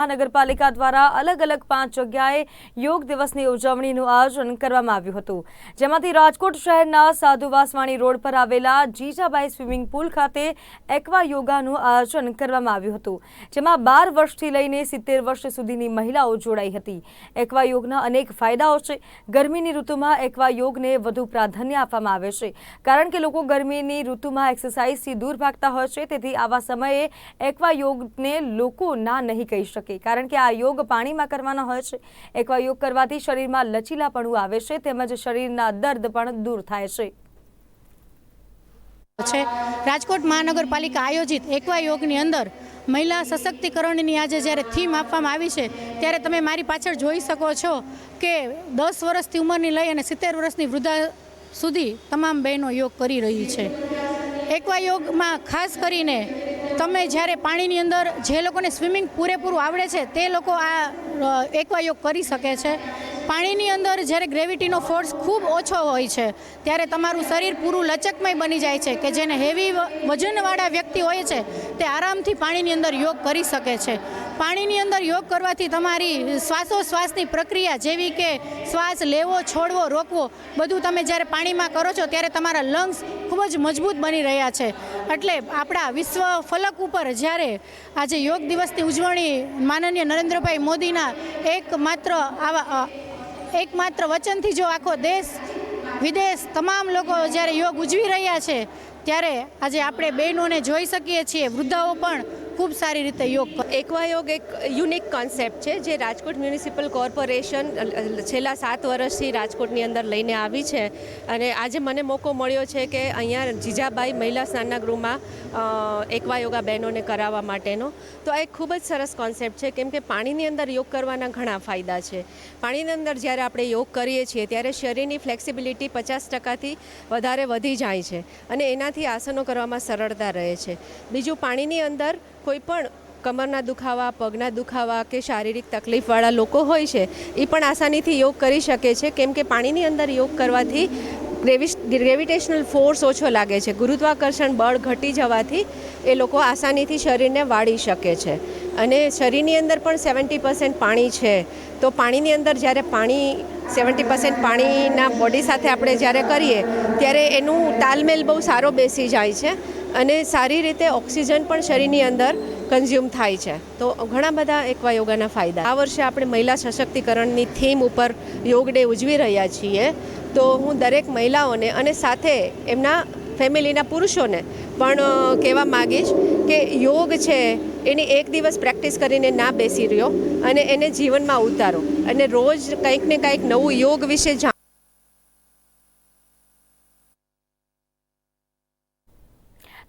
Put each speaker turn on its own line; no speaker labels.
મહાનગરપાલિકા દ્વારા અલગ અલગ પાંચ જગ્યાએ યોગ દિવસની ઉજવણીનું આયોજન કરવામાં આવ્યું હતું. જેમાંથી રાજકોટ શહેરના સાધુવાસવાણી રોડ પર આવેલા જીજાબાઈ સ્વિમિંગ પુલ ખાતે એક્વા યોગાનું આયોજન કરવામાં આવ્યું હતું, જેમાં બાર વર્ષથી લઈને સિત્તેર વર્ષ સુધીની મહિલાઓ જોડાઈ હતી. એક્વા યોગના અનેક ફાયદાઓ છે. ગરમીની ઋતુમાં એક્વા યોગને વધુ પ્રાધાન્ય આપવામાં આવે છે, કારણ કે લોકો ગરમીની ઋતુમાં એક્સરસાઇઝથી દૂર ભાગતા હોય છે, તેથી આવા સમયે એક્વા યોગને લોકો ના નહીં કહી શકે. કારણ કે આ યોગ પાણીમાં કરવાનો હોય છે. એક્વા યોગ કરવાથી શરીરમાં લચીલાપણું આવે છે, તેમજ શરીરના દર્દ પણ દૂર થાય છે.
રાજકોટ મહાનગરપાલિકા આયોજિત એકવા યોગની અંદર મહિલા સશક્તિકરણની આજે જ્યારે થીમ આપવામાં આવી છે, ત્યારે તમે મારી પાછળ જોઈ શકો છો કે દસ વર્ષથી ઉંમરની લઈ અને સિત્તેર વર્ષની વૃદ્ધા સુધી તમામ બહેનો યોગ કરી રહી છે. એકવા યોગમાં ખાસ કરીને તમે જ્યારે પાણીની અંદર જે લોકોને સ્વિમિંગ પૂરેપૂરું આવડે છે, તે લોકો આ એકવાયોગ એકવા યોગ કરી શકે છે. પાણીની અંદર જ્યારે ગ્રેવિટીનો ફોર્સ ખૂબ ઓછો હોય છે, ત્યારે તમારું શરીર પૂરું લચકમય બની જાય છે કે જેને હેવી વજનવાળા વ્યક્તિ હોય છે, તે આરામથી પાણીની અંદર યોગ કરી શકે છે. પાણીની અંદર યોગ કરવાથી તમારી શ્વાસોશ્વાસની પ્રક્રિયા જેવી કે શ્વાસ લેવો, છોડવો, રોકવો, બધું તમે જ્યારે પાણીમાં કરો છો, ત્યારે તમારા લંગ્સ ખૂબ જ મજબૂત બની રહ્યા છે. એટલે આપણા વિશ્વ ફલક ઉપર જ્યારે આજે યોગ દિવસની ઉજવણી માનનીય નરેન્દ્રભાઈ મોદીના એકમાત્ર આવા એકમાત્ર વચનથી જો આખો દેશ, વિદેશ તમામ લોકો જ્યારે યોગ ઉજવી રહ્યા છે, ત્યારે આજે આપણે બહેનોને જોઈ શકીએ છીએ, વૃદ્ધાઓ પણ ખૂબ સારી રીતે યોગ
એકવા યોગ એક યુનિક કોન્સેપ્ટ છે જે રાજકોટ મ્યુનિસિપલ કોર્પોરેશન છેલ્લા સાત વર્ષથી રાજકોટની અંદર લઈને આવી છે. અને આજે મને મોકો મળ્યો છે કે અહીંયા જીજાબાઈ મહિલા સ્નાનના ગૃહમાં એકવા યોગા બહેનોને કરાવવા માટેનો. તો આ એક ખૂબ જ સરસ કોન્સેપ્ટ છે, કેમ કે પાણીની અંદર યોગ કરવાના ઘણા ફાયદા છે. પાણીની અંદર જ્યારે આપણે યોગ કરીએ છીએ, ત્યારે શરીરની ફ્લેક્સિબિલિટી પચાસ ટકાથી વધારે વધી જાય છે અને એનાથી આસનો કરવામાં સરળતા રહે છે. બીજું, પાણીની અંદર કોઈ પણ કમરના દુખાવા, પગના દુખાવા કે શારીરિક તકલીફવાળા લોકો હોય છે, એ પણ આસાનીથી યોગ કરી શકે છે. કેમ કે પાણીની અંદર યોગ કરવાથી ગ્રેવિટેશનલ ફોર્સ ઓછો લાગે છે. ગુરુત્વાકર્ષણ બળ ઘટી જવાથી એ લોકો આસાનીથી શરીરને વાળી શકે છે. અને શરીરની અંદર પણ સેવન્ટી પર્સન્ટ પાણી છે. તો પાણીની અંદર જ્યારે પાણી, સેવન્ટી પર્સન્ટ પાણીના બોડી સાથે આપણે જ્યારે કરીએ, ત્યારે એનું તાલમેલ બહુ સારો બેસી જાય છે. અને સારી રીતે ઓક્સિજન પણ શરીરની અંદર કન્ઝ્યુમ થાય છે. તો ઘણા બધા એકવા યોગાના ફાયદા. આ વર્ષે આપણે મહિલા સશક્તિકરણની થીમ ઉપર યોગ ડે ઉજવી રહ્યા છીએ. તો હું દરેક મહિલાઓને અને સાથે એમના ફેમિલીના પુરુષોને પણ કહેવા માગીશ કે યોગ છે, એની એક દિવસ પ્રેક્ટિસ કરીને ના બેસી રહ્યો અને એને જીવનમાં ઉતારો. અને રોજ કંઈક ને કંઈક નવું યોગ વિશે જાણ.